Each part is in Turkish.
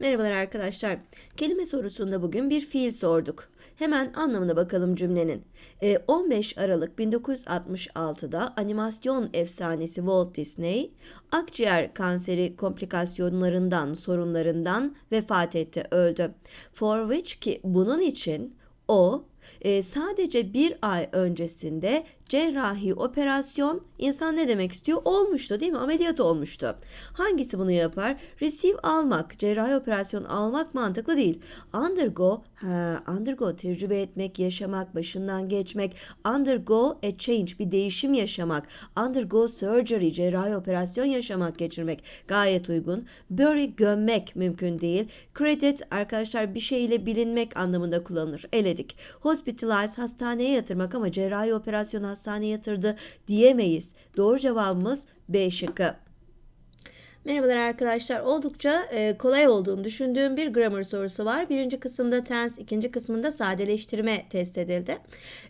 Merhabalar arkadaşlar. Kelime sorusunda bugün bir fiil sorduk. Hemen anlamına bakalım cümlenin. Ee, 15 Aralık 1966'da animasyon efsanesi Walt Disney, akciğer kanseri komplikasyonlarından, sorunlarından vefat etti, öldü. For which ki bunun için o e, sadece bir ay öncesinde cerrahi operasyon insan ne demek istiyor? Olmuştu değil mi? Ameliyat olmuştu. Hangisi bunu yapar? Receive almak, cerrahi operasyon almak mantıklı değil. Undergo, ha, undergo tecrübe etmek, yaşamak, başından geçmek. Undergo a change, bir değişim yaşamak. Undergo surgery, cerrahi operasyon yaşamak, geçirmek. Gayet uygun. Bury, gömmek mümkün değil. Credit, arkadaşlar bir şeyle bilinmek anlamında kullanılır. Eledik. Hospitalize, hastaneye yatırmak ama cerrahi operasyon hastaneye yatırdı diyemeyiz. Doğru cevabımız B şıkkı. Merhabalar arkadaşlar. Oldukça e, kolay olduğunu düşündüğüm bir grammar sorusu var. Birinci kısımda tense, ikinci kısmında sadeleştirme test edildi.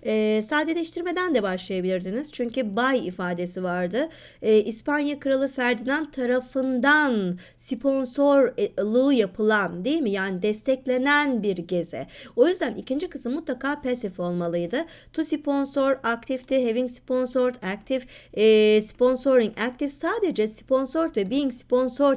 E, sadeleştirmeden de başlayabilirdiniz. Çünkü by ifadesi vardı. E, İspanya Kralı Ferdinand tarafından sponsorluğu yapılan değil mi? Yani desteklenen bir gezi. O yüzden ikinci kısım mutlaka pasif olmalıydı. To sponsor aktifti. Having sponsored active. E, sponsoring active sadece sponsored ve being sponsored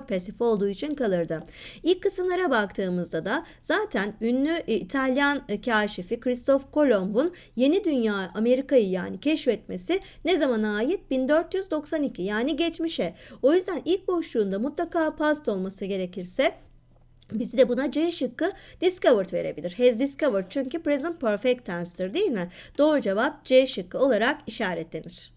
pasif olduğu için kalırdı. İlk kısımlara baktığımızda da zaten ünlü e, İtalyan e, kaşifi Christoph Kolomb'un yeni dünya Amerika'yı yani keşfetmesi ne zamana ait? 1492 yani geçmişe. O yüzden ilk boşluğunda mutlaka past olması gerekirse Bizi de buna C şıkkı discovered verebilir. Has discovered çünkü present perfect tense'tir değil mi? Doğru cevap C şıkkı olarak işaretlenir.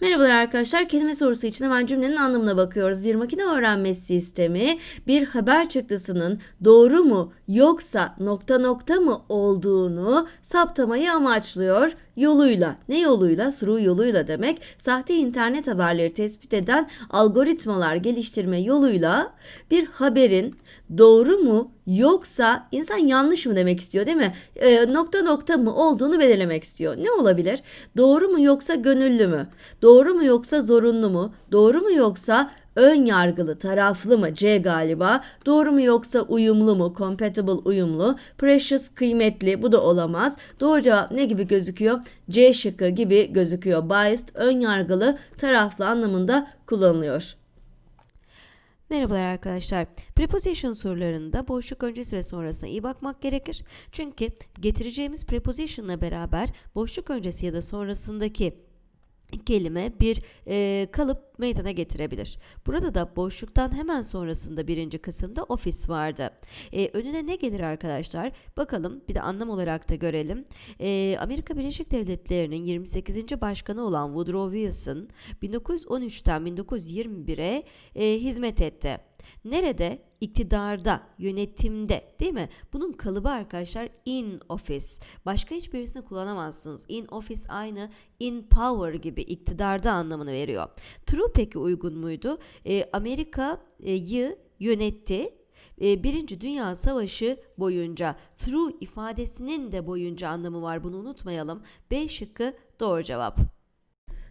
Merhabalar arkadaşlar. Kelime sorusu için hemen cümlenin anlamına bakıyoruz. Bir makine öğrenmesi sistemi bir haber çıktısının doğru mu yoksa nokta nokta mı olduğunu saptamayı amaçlıyor yoluyla. Ne yoluyla? Through yoluyla demek. Sahte internet haberleri tespit eden algoritmalar geliştirme yoluyla bir haberin doğru mu yoksa insan yanlış mı demek istiyor değil mi? E, nokta nokta mı olduğunu belirlemek istiyor. Ne olabilir? Doğru mu yoksa gönüllü mü? Doğru mu yoksa zorunlu mu? Doğru mu yoksa ön yargılı, taraflı mı? C galiba. Doğru mu yoksa uyumlu mu? Compatible uyumlu. Precious kıymetli. Bu da olamaz. Doğru cevap ne gibi gözüküyor? C şıkkı gibi gözüküyor. Biased ön yargılı, taraflı anlamında kullanılıyor. Merhabalar arkadaşlar. Preposition sorularında boşluk öncesi ve sonrasına iyi bakmak gerekir. Çünkü getireceğimiz preposition'la beraber boşluk öncesi ya da sonrasındaki kelime bir e, kalıp meydana getirebilir. Burada da boşluktan hemen sonrasında birinci kısımda ofis vardı. E, önüne ne gelir arkadaşlar? Bakalım bir de anlam olarak da görelim. E, Amerika Birleşik Devletleri'nin 28. başkanı olan Woodrow Wilson 1913'ten 1921'e e, hizmet etti. Nerede? iktidarda, yönetimde değil mi? Bunun kalıbı arkadaşlar in office. Başka hiçbirisini kullanamazsınız. In office aynı in power gibi iktidarda anlamını veriyor. True peki uygun muydu? E, Amerika'yı yönetti e, Birinci Dünya Savaşı boyunca through ifadesinin de boyunca anlamı var bunu unutmayalım. B şıkkı doğru cevap.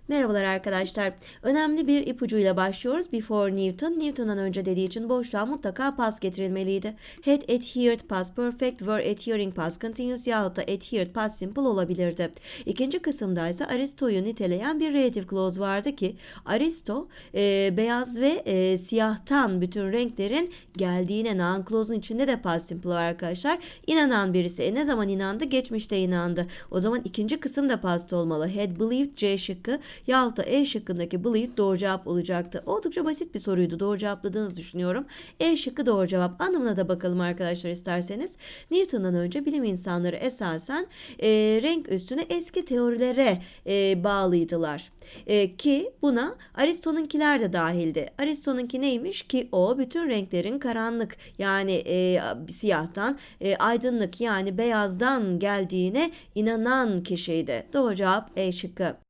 Merhabalar arkadaşlar. Önemli bir ipucuyla başlıyoruz. Before Newton. Newton'dan önce dediği için boşluğa mutlaka pas getirilmeliydi. Had adhered past perfect, were adhering past continuous yahut da adhered past simple olabilirdi. İkinci kısımda ise Aristo'yu niteleyen bir relative clause vardı ki Aristo e, beyaz ve e, siyahtan bütün renklerin geldiğine noun clause'un içinde de past simple var arkadaşlar. İnanan birisi e, ne zaman inandı? Geçmişte inandı. O zaman ikinci kısım da past olmalı. Had believed C şıkkı yahut da E şıkkındaki believe doğru cevap olacaktı. Oldukça basit bir soruydu. Doğru cevapladığınızı düşünüyorum. E şıkkı doğru cevap. Anlamına da bakalım arkadaşlar isterseniz. Newton'dan önce bilim insanları esasen e, renk üstüne eski teorilere e, bağlıydılar. E, ki buna Aristo'nunkiler de dahildi. Aristo'nunki neymiş ki o bütün renklerin karanlık yani e, siyahtan e, aydınlık yani beyazdan geldiğine inanan kişiydi. Doğru cevap E şıkkı.